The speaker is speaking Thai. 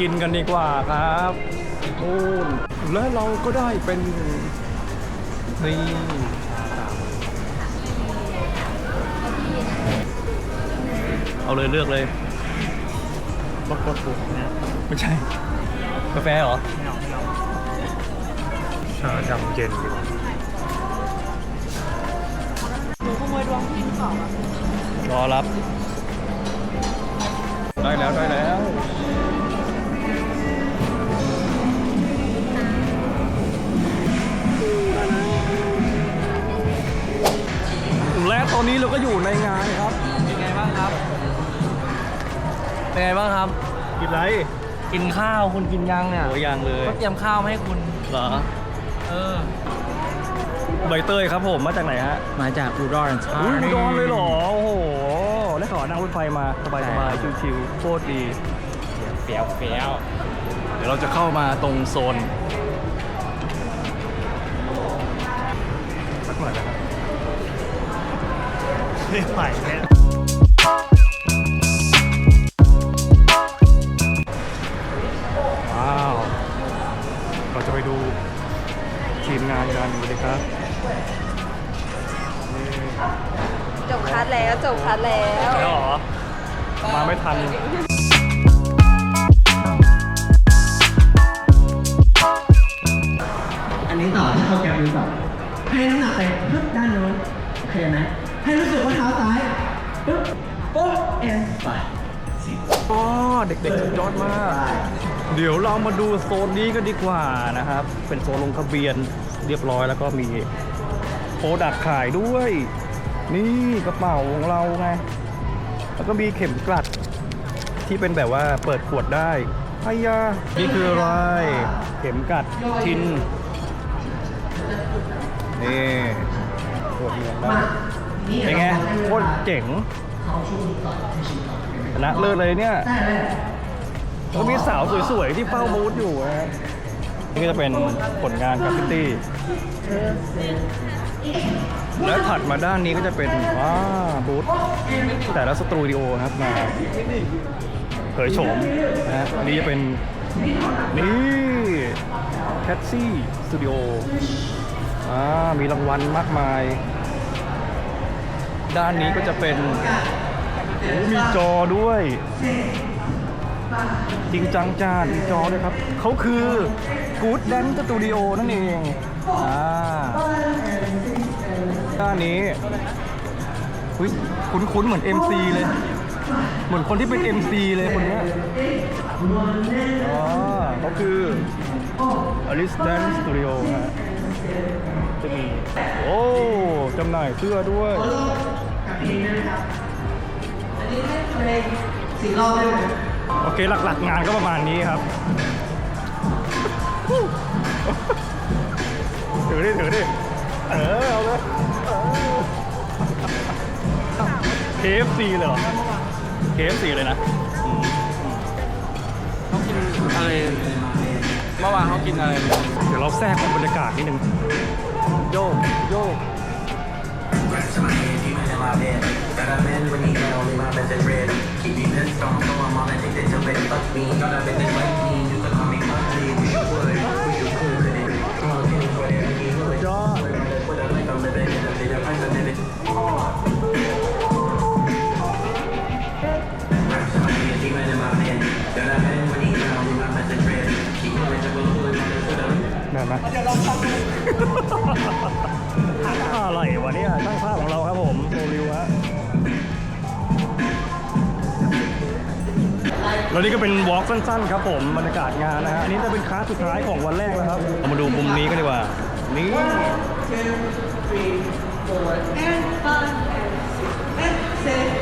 กินกันดีกว่าครับโอ้นและเราก็ได้เป็นนี่เอาเลยเลือกเลยรสรสถูกนะไม่ใช่ กาแฟเหรอไม่เอาไม่เอาชาดำเย็นดีกว่ารอรับ ได้แล้วได้ ตอนนี้เราก็อยู่ในงานครับเป็นไงบ้างครับ เป็นไงบ้างครับ กินไรกินข้าวคุณกินยังเนี่ยโอ้ยังเลยก็เตรียมข้าวมาให้คุณเหรอเออใบเตยครับผมมาจากไหนฮะมาจากอุดรธาอุ้ยนีอุดรเลยเหรอโอ้โหได้ข่าวว่านั่งรถไฟมาสบายสบายชิวๆโคตรดีเฟี้ยวเฟี้ยวเดี๋ยวเราจะเข้ามาตรงโซนสักหน่อยนะครับ ไม่ไหวเนี่ยว้าว เราจะไปดูทีมงานกันเลยครับนี่จบคัดแล้วจบคัดแล้ว แล้วเหรอ มาไม่ทันอัน อ๋อเด็กๆสุดยอดมาก เดี๋ยวเรามาดูโซนนี้กันดีกว่านะครับ เป็นโซนลงทะเบียนเรียบร้อยแล้วก็มีโปรดักขายด้วย นี่กระเป๋าของเราไง แล้วก็มีเข็มกลัดที่เป็นแบบว่าเปิดขวดได้ไอ้ยานี่คืออะไร เข็มกลัดทิน นี่ขวดเหมือนได้เป็นไงโคตรเจ๋ง ชนะเลิศเลยเนี่ยก็มีสาวสวยๆที่เฝ้าบูธอยู่นะฮะนี่ก็จะเป็นผลงานกราฟฟิตี้ แล้วถัดมาด้านนี้ก็จะเป็นว้าบูธแต่ละสตูดิโอครับมาเผยโฉมนะฮะอันนี้จะเป็น นี่แคทซี่สตูดิโออ่ามีรางวัลมากมาย ด้านนี้ก็จะเป็นมีจอด้วย จริงจังจ้ามีจอด้วยครับ เขาคือ Good Dance Studio นั่นเองอ่าด้านนี้อุ๊ยคุ้นๆเหมือน MC เลยเหมือนคนที่เป็น MC เลยคนนี้อ๋อเขาคือ Alice Dance Studio ฮะจะมี โอ้ จำหน่ายเสื้อด้วย สี่รอบได้ไหมโอเคหลักๆงานก็ประมาณนี้ครับ ถือดิถือดิเออเอาเลยเคฟซีเลยเหรอเคฟซีเลยนะอืมเขากินอะไรเมื่อวานเขากินอะไร เดี๋ยวเราแทรกบรรยากาศนิดนึงโยกโยก ยอดได้ไหม อะไรวะเนี่ยช่างภาพของเรา แล้วนี่ก็เป็นวอล์กสั้นๆครับผมบรรยากาศงานนะฮะอันนี้จะเป็นคลาสสุดท้ายของวันแรกแล้วครับเรามาดูมุมนี้กันดีกว่า นี่ two, three, four, and five, and six, and seven.